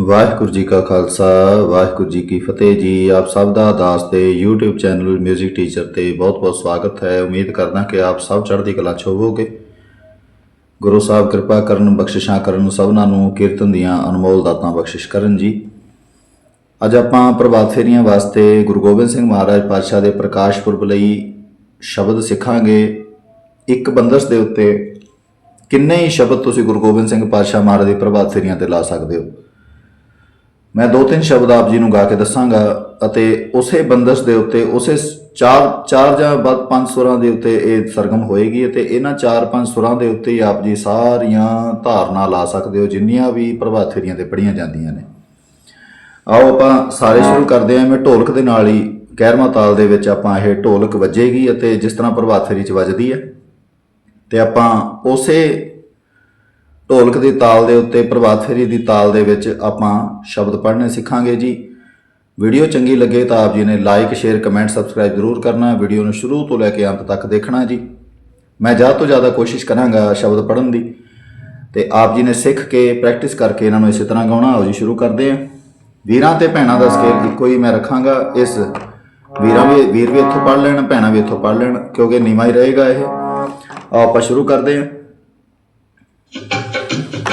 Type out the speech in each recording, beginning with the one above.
ਵਾਹਿਗੁਰੂ ਜੀ ਕਾ ਖਾਲਸਾ, ਵਾਹਿਗੁਰੂ ਜੀ ਕੀ ਫਤਿਹ ਜੀ। ਆਪ ਸਭ ਦਾ ਦਾਸ ਤੇ YouTube ਚੈਨਲ 뮤직 ਟੀਚਰ ਤੇ ਬਹੁਤ-ਬਹੁਤ ਸਵਾਗਤ ਹੈ। ਉਮੀਦ ਕਰਦਾ ਕਿ ਆਪ ਸਭ ਚੜ੍ਹਦੀ ਕਲਾ 'ਚ ਹੋਵੋਗੇ। ਗੁਰੂ ਸਾਹਿਬ ਕਿਰਪਾ ਕਰਨ, ਬਖਸ਼ਿਸ਼ਾਂ ਕਰਨ, ਸਭਨਾਂ ਨੂੰ ਕੀਰਤਨ ਦੀਆਂ ਅਨਮੋਲ ਦਾਤਾਂ ਬਖਸ਼ਿਸ਼ ਕਰਨ ਜੀ। ਅੱਜ ਆਪਾਂ ਪ੍ਰਭਾਤ ਫੇਰੀਆਂ ਵਾਸਤੇ ਗੁਰੂ ਗੋਬਿੰਦ ਸਿੰਘ ਮਹਾਰਾਜ ਪਾਤਸ਼ਾਹ ਦੇ ਪ੍ਰਕਾਸ਼ ਪੁਰਬ ਲਈ ਸ਼ਬਦ ਸਿੱਖਾਂਗੇ। ਇੱਕ ਬੰਦਸ ਦੇ ਉੱਤੇ ਕਿੰਨੇ ਹੀ ਸ਼ਬਦ ਤੁਸੀਂ ਗੁਰੂ ਗੋਬਿੰਦ ਸਿੰਘ ਪਾਤਸ਼ਾਹ ਮਹਾਰਾਜ ਦੇ ਪ੍ਰਭਾਤ ਫੇਰੀਆਂ ਤੇ ਲਾ ਸਕਦੇ ਹੋ? ਮੈਂ ਦੋ ਤਿੰਨ ਸ਼ਬਦ ਆਪ ਜੀ ਨੂੰ ਗਾ ਕੇ ਦੱਸਾਂਗਾ ਅਤੇ ਉਸੇ ਬੰਦਸ਼ ਦੇ ਉੱਤੇ, ਉਸੇ ਚਾਰ ਚਾਰ ਜਾਂ ਵੱਧ ਪੰਜ ਸੁਰਾਂ ਦੇ ਉੱਤੇ ਇਹ ਸਰਗਮ ਹੋਏਗੀ ਅਤੇ ਇਹਨਾਂ ਚਾਰ ਪੰਜ ਸੁਰਾਂ ਦੇ ਉੱਤੇ ਹੀ ਆਪ ਜੀ ਸਾਰੀਆਂ ਧਾਰਨਾ ਲਾ ਸਕਦੇ ਹੋ, ਜਿੰਨੀਆਂ ਵੀ ਪ੍ਰਭਾਤ ਤੇ ਪੜੀਆਂ ਜਾਂਦੀਆਂ ਨੇ। ਆਓ ਆਪਾਂ ਸਾਰੇ ਸ਼ੁਰੂ ਕਰਦੇ ਹਾਂ ਮੈਂ ਢੋਲਕ ਦੇ ਨਾਲ ਹੀ 11ਵਾਂ ਤਾਲ ਦੇ ਵਿੱਚ ਆਪਾਂ ਇਹ ਢੋਲਕ ਵੱਜੇਗੀ ਅਤੇ ਜਿਸ ਤਰ੍ਹਾਂ ਪ੍ਰਭਾਥੇਰੀ ਚ ਵੱਜਦੀ ਹੈ, ਤੇ ਆਪਾਂ ਉਸੇ ਢੋਲਕ ਦੀ ਤਾਲ ਦੇ ਉੱਤੇ ਪ੍ਰਭਾਤ ਫੇਰੀ ਦੀ ਤਾਲ ਦੇ ਵਿੱਚ ਆਪਾਂ ਸ਼ਬਦ ਪੜ੍ਹਨੇ ਸਿੱਖਾਂਗੇ ਜੀ। ਵੀਡੀਓ ਚੰਗੀ ਲੱਗੇ ਤਾਂ ਆਪ ਜੀ ਨੇ ਲਾਈਕ ਸ਼ੇਅਰ ਕਮੈਂਟ ਸਬਸਕ੍ਰਾਈਬ ਜ਼ਰੂਰ ਕਰਨਾ। ਵੀਡੀਓ ਨੂੰ ਸ਼ੁਰੂ ਤੋਂ ਲੈ ਕੇ ਅੰਤ ਤੱਕ ਦੇਖਣਾ ਜੀ। ਮੈਂ ਜ਼ਿਆਦਾ ਤੋਂ ਜ਼ਿਆਦਾ ਕੋਸ਼ਿਸ਼ ਕਰਾਂਗਾ ਸ਼ਬਦ ਪੜ੍ਹਨ ਦੀ। ਤੇ ਆਪ ਜੀ ਨੇ ਸਿੱਖ ਕੇ ਪ੍ਰੈਕਟਿਸ ਕਰਕੇ ਇਹਨਾਂ ਨੂੰ ਇਸੇ ਤਰ੍ਹਾਂ ਗਾਉਣਾ। ਆਓ ਜੀ ਸ਼ੁਰੂ ਕਰਦੇ ਹਾਂ। ਵੀਰਾਂ ਤੇ ਭੈਣਾਂ ਦਾ ਸਕੇਲ ਇੱਕੋ ਹੀ ਮੈਂ ਰੱਖਾਂਗਾ। ਇਸ ਵੀਰਾਂ ਵੀ ਵੀਰ ਵੀ ਇੱਥੋਂ ਪੜ੍ਹ ਲੈਣ ਭੈਣਾਂ ਵੀ ਇੱਥੋਂ ਪੜ੍ਹ ਲੈਣ ਕਿਉਂਕਿ ਨੀਵਾਂ ਹੀ ਰਹੇਗਾ ਇਹ। ਆਪਾਂ ਸ਼ੁਰੂ ਕਰਦੇ ਹਾਂ।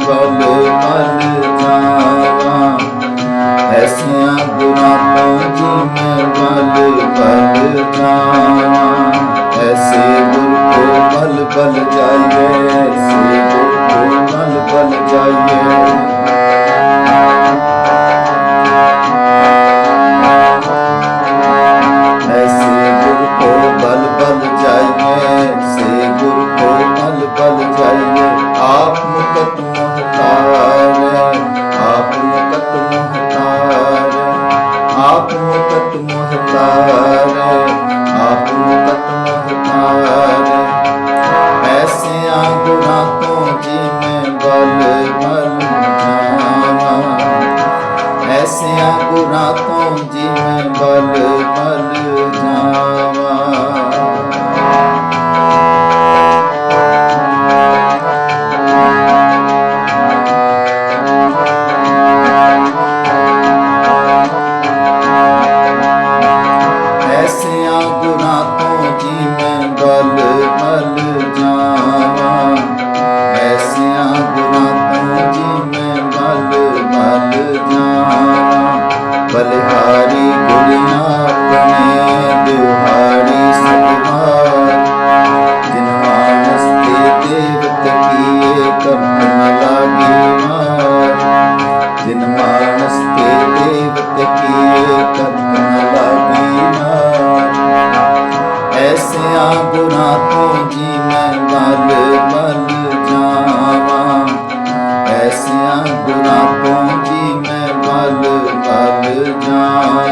ਕਬੇ ਮਨ ਜਾਵਾ ਐਸਿਆ ਗੁਨਾ ਪਹੁੰਚੀ ਮੈਂ ਬਲ ਬਲ ਜਾਵਾ ਐਸੇ ਗੁਰ ਕੋ ਬਲ ਬਲ ਜਾਈਏ, ਐਸੇ ਗੁਰ ਕੋ ਬਲ ਬਲ ਜਾਈਏ। आप निकट मोहता ਲਾਗੀ ਜਿਨ ਮਾਨਸ ਤੇ ਦੇਵਤ ਕੀਏ ਕਰਮ ਲਾਗੀ ਐਸਿਆ ਗੁਨਾ ਤੋਂ ਜੀ ਮੈਂ ਬਲ ਬਲ ਜਾਵਾਂ। ਐਸਿਆ ਗੁਨਾ ਤੋਂ ਜੀ ਮੈਂ ਬਲ ਬਲ ਜਾਵਾਂ।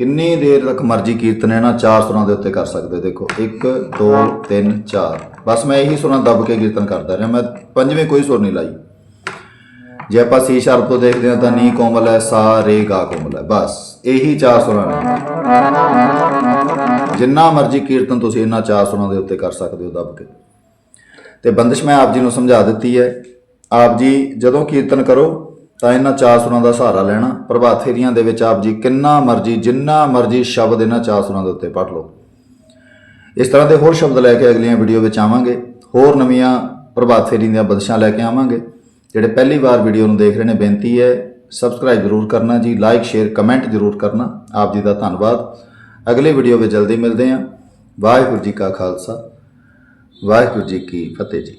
ਕਿੰਨੀ ਦੇਰ ਤੱਕ ਮਰਜ਼ੀ ਕੀਰਤਨ ਇਹਨਾਂ ਚਾਰ ਸੁਰਾਂ ਦੇ ਉੱਤੇ ਕਰ ਸਕਦੇ? ਹੋ। ਦੇਖੋ 1 2 3 4 ਬਸ ਮੈਂ ਇਹੀ ਸੁਰਾਂ ਦੱਬ ਕੇ ਕੀਰਤਨ ਕਰਦਾ ਰਿਹਾ। ਮੈਂ ਪੰਜਵੇਂ ਕੋਈ ਸੁਰ ਨਹੀਂ ਲਾਈ। ਜੇ ਆਪਾਂ ਸੀ ਸ਼ਰਪ ਤੋਂ ਦੇਖਦੇ ਹਾਂ ਤਾਂ ਨੀ ਕੋਮਲ ਹੈ, ਸਾ, ਰੇ, ਗਾ ਕੋਮਲ ਹੈ। ਬਸ ਇਹੀ ਚਾਰ ਸੁਰਾਂ ਨੇ। ਜਿੰਨਾ ਮਰਜ਼ੀ ਕੀਰਤਨ ਤੁਸੀਂ ਇਹਨਾਂ ਚਾਰ ਸੁਰਾਂ ਦੇ ਉੱਤੇ ਕਰ ਸਕਦੇ ਹੋ ਦੱਬ ਕੇ। ਤੇ ਬੰਦਿਸ਼ ਮੈਂ ਆਪ ਜੀ ਨੂੰ ਸਮਝਾ ਦਿੱਤੀ ਹੈ। ਆਪ ਜੀ ਜਦੋਂ ਕੀਰਤਨ ਕਰੋ ਤਾਂ ਇਹਨਾਂ ਚਾਰ ਸੁਰਾਂ ਦਾ ਸਹਾਰਾ ਲੈਣਾ। ਪ੍ਰਭਾਤ ਫੇਰੀਆਂ ਦੇ ਵਿੱਚ ਆਪ ਜੀ ਕਿੰਨਾ ਮਰਜ਼ੀ, ਜਿੰਨਾ ਮਰਜ਼ੀ ਸ਼ਬਦ ਇਹਨਾਂ ਚਾਰ ਸੁਰਾਂ ਦੇ ਉੱਤੇ ਪੜ੍ਹ ਲਓ। ਇਸ ਤਰ੍ਹਾਂ ਦੇ ਹੋਰ ਸ਼ਬਦ ਲੈ ਕੇ ਅਗਲੀਆਂ ਵੀਡੀਓ ਵਿੱਚ ਆਵਾਂਗੇ। ਹੋਰ ਨਵੀਆਂ ਪ੍ਰਭਾਤ ਫੇਰੀ ਦੀਆਂ ਬਦਸ਼ਾਂ ਲੈ ਕੇ ਆਵਾਂਗੇ। ਜਿਹੜੇ ਪਹਿਲੀ ਵਾਰ ਵੀਡੀਓ ਨੂੰ ਦੇਖ ਰਹੇ ਨੇ, ਬੇਨਤੀ ਹੈ ਸਬਸਕ੍ਰਾਈਬ ਜ਼ਰੂਰ ਕਰਨਾ ਜੀ, ਲਾਈਕ, ਸ਼ੇਅਰ, ਕਮੈਂਟ ਜ਼ਰੂਰ ਕਰਨਾ। ਆਪ ਜੀ ਦਾ ਧੰਨਵਾਦ। ਅਗਲੇ ਵੀਡੀਓ ਵਿੱਚ ਜਲਦੀ ਮਿਲਦੇ ਹਾਂ। ਵਾਹਿਗੁਰੂ ਜੀ ਕਾ ਖਾਲਸਾ, ਵਾਹਿਗੁਰੂ ਜੀ ਕੀ ਫਤਿਹ ਜੀ।